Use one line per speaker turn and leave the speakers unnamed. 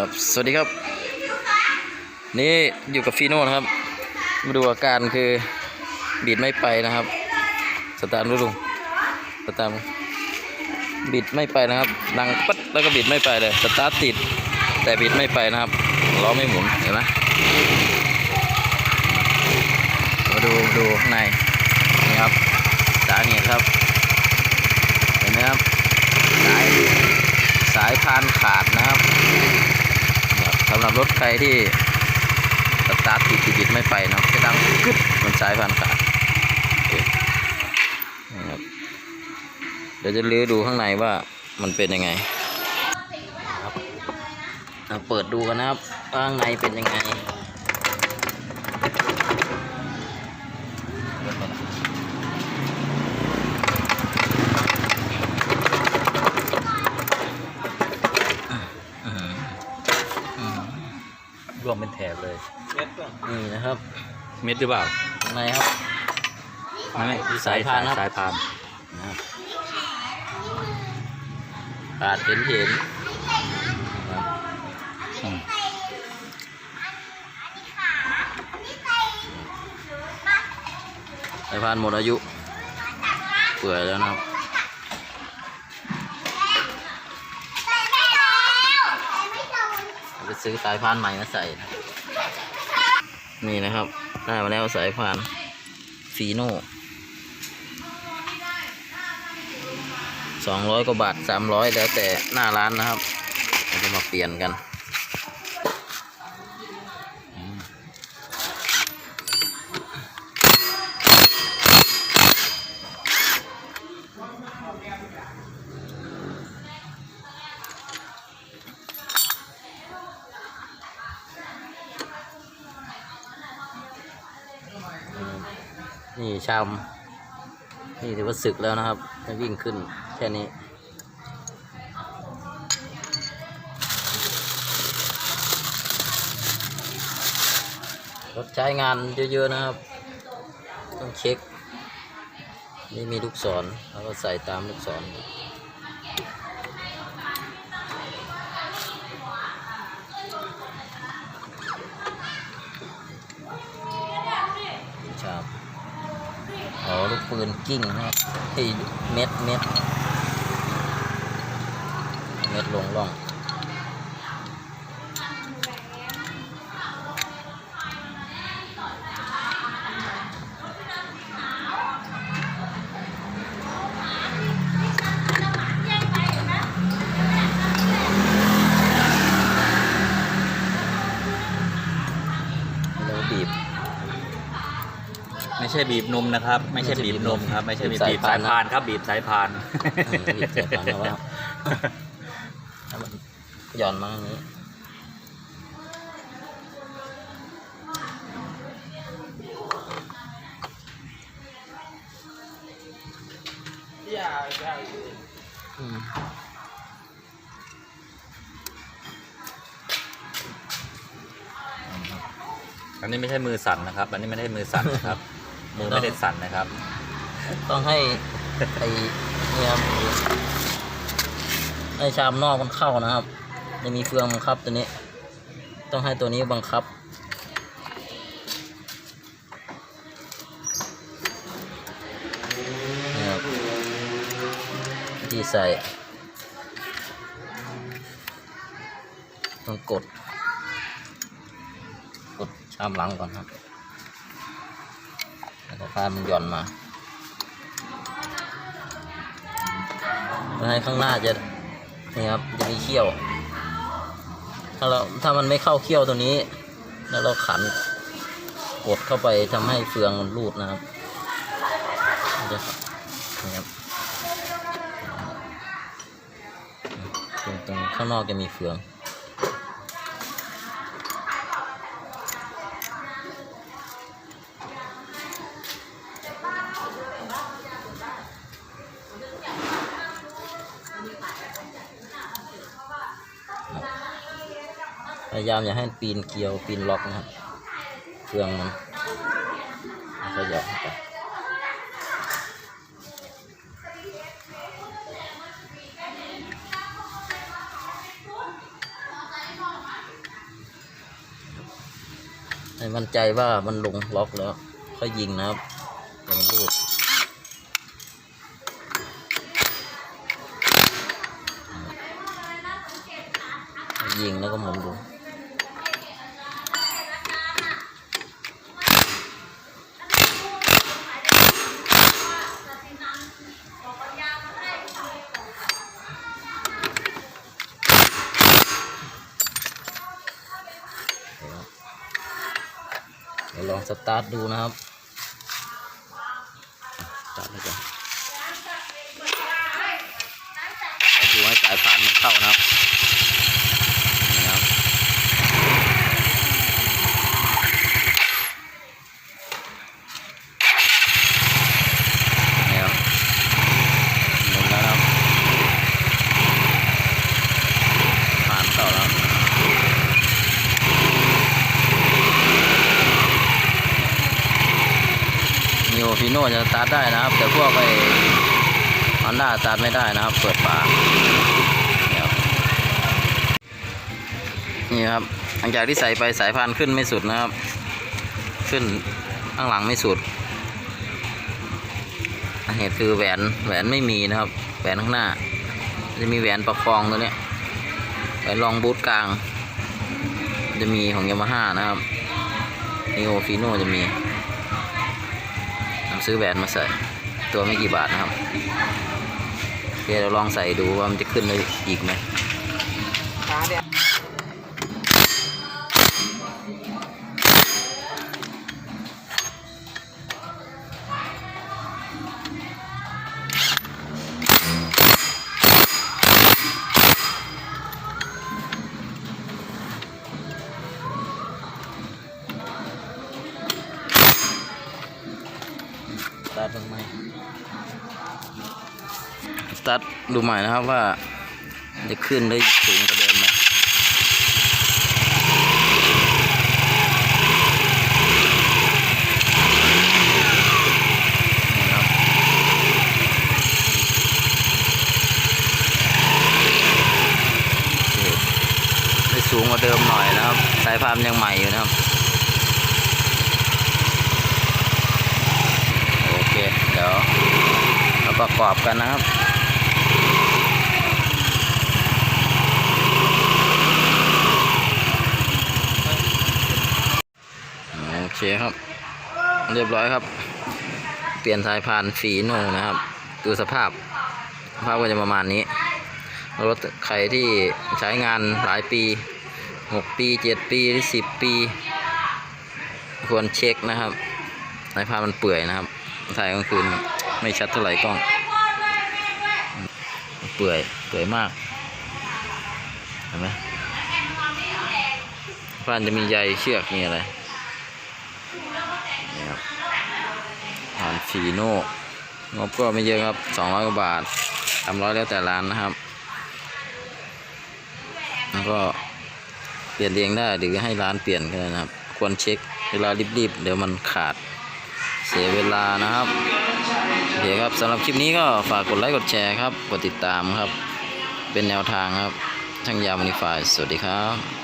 ครับสวัสดีครับ นี่อยู่กับฟีโน่นะครับ มาดูอาการคือบีดไม่ไปนะครับ สตาร์ทลุงสตาร์ทบีดไม่ไปนะครับดังปั๊ดแล้วก็บีดไม่ไปเลยสตาร์ทติด แต่บีดไม่ไปนะครับล้อไม่หมุนเห็นไหมมาดูดูข้างในนี่ครับสาเหตุครับเห็นไหมครับสายสายพานขาดนะครับ สำหรับรถใครที่สตาร์ทติดติดไม่ไปนะครับจะดังกึดเหมันสายพันขาดเคนี่ครับเดี๋ยวจะลื้อดูข้างในว่ามันเป็นยังไงครับเปิดดูกันนะครับข้างในเป็นยังไง ครับ
เม็ดหรือเปล่า
ข้างในครับ
ไม่ไม่
สายพานครับ
สายพาน
นะครับขาดเห็นเห็นนะครับ
อืม
สายพานหมดอายุ เปื่อยแล้วนะครับจะซื้อสายพานใหม่มาใส่นะ นี่นะครับ ได้มาแล้วสายพานฟีโน่สองร้อยกว่าบาทสามร้อยแล้วแต่หน้าร้านนะครับเราจะมาเปลี่ยนกัน นี่ชามนี่ถือว่าศึกแล้วนะครับให้วิ่งขึ้นแค่นี้รถใช้งานเยอะๆนะครับ ต้องเช็ค นี่มีลูกศรแล้วก็ใส่ตามลูกศร ปืนกิ้งนะครับเฮ้เม็ดเม็ดเม็ดลงล่อง
ใช่บีบนมนะครับ ไม่ใช่บีบนมครับ ไม่ใช่บีบ
บีบสาย
บีบ
พา
สานยพานครับ บีบสายพาน
เออบีบสายพานเอาไว้ให้มันหย่อนมาอย่างนี้อืม
อันนี้ไม่ใช่มือสั่นนะครับ อันนี้ไม่ได้มือสั่นนะครับ มือไม่ได้สั่นนะครับ
ต้องให้ไอ้เนี่ยครับให้ชามนอกมันเข้านะครับ จะมีเฟืองบังคับตัวนี้ ต้องให้ตัวนี้บังคับ นี่ครับวิธีใส่ ต้องกด กดชามหลังก่อนครับ แล้ามันหย่อนมาเพื่อให้ข้างหน้าจะนี่ครับจะมีเขี้ยว ถ้าเราถ้ามันไม่เข้าเขี้ยวตัวนี้ แล้วเราขันกดเข้าไปทำให้เฟืองมันรูดนะครับมันจะนี่ครับตรงตรงข้างนอกจะมีเฟือง พยายามอย่าให้มันปีนเกลียวปีนล็อกนะครับเครื่องมันแล้วก็หยอดเข้าไปให้มั่นใจว่ามันลงล็อกแล้วค่อยยิงนะครับเดี๋ยวมันรูดยิงแล้วก็หมุนดู เดี๋ยวลองสตาร์ทดูนะครับสตาร์ทเลยจ้ะดูให้สายพานมันเข้านะครับนี่ครับนี่ครับหมุนแล้วนะครับผ่านเข้าแล้ว นิโอ ฟิโน่จะสตาร์ทได้นะครับ แต่พวกไอฮอนด้าสตาร์ทไม่ได้นะครับ เปิดฝานี่ครับนี่ครับ หลังจากที่ใส่ไปสายพานขึ้นไม่สุดนะครับ ขึ้นข้างหลังไม่สุดเหตุคือแหวนแหวนไม่มีนะครับ แหวนข้างหน้า จะมีแหวนประคองตัวเนี้ยแหวนรองบูทกลาง จะมีของยามาฮ่านะครับนิโอฟิโน่จะมี ซื้อแหวนมาใส่ ตัวไม่กี่บาทนะครับโอเคเราลองใส่ดูว่ามันจะขึ้นได้อีกไหม
เนี่ย
สตาร์ทดูใหม่สตาร์ทดูใหม่นะครับว่า จะขึ้นได้สูงกว่าเดิมไหมโอเคได้สูงกว่าเดิมหน่อยนะครับ สายพานยังใหม่อยู่นะครับ โอเค เดี๋ยวเราประกอบกันนะครับโอเคครับ เรียบร้อยครับ เปลี่ยนสายพานฟีโน่นะครับ ดูสภาพสภาพก็จะประมาณนี้ รถใครที่ใช้งานหลายปี 6 ปี 7 ปีหรือ 10 ปี ควรเช็คนะครับสายพานมันเปื่อยนะครับ ถ่ายกลางคืนไม่ชัดเท่าไหร่กล้อง เปื่อยเปื่อยมาก เห็นไหมพานจะมีใยเชือกมีอะไรนี่ครับพานฟีโน่ งบก็ไม่เยอะครับ200กว่าบาทสามร้อยแล้วแต่ร้านนะครับ แล้วก็เปลี่ยนเองได้หรือให้ร้านเปลี่ยนก็ได้นะครับ ควรเช็คเวลารีบๆ เดี๋ยวมันขาด เสียเวลานะครับโอเคครับสำหรับคลิปนี้ก็ฝากกดไลค์กดแชร์ครับ กดติดตามครับ เป็นแนวทางครับช่างยามันิฟายสวัสดีครับ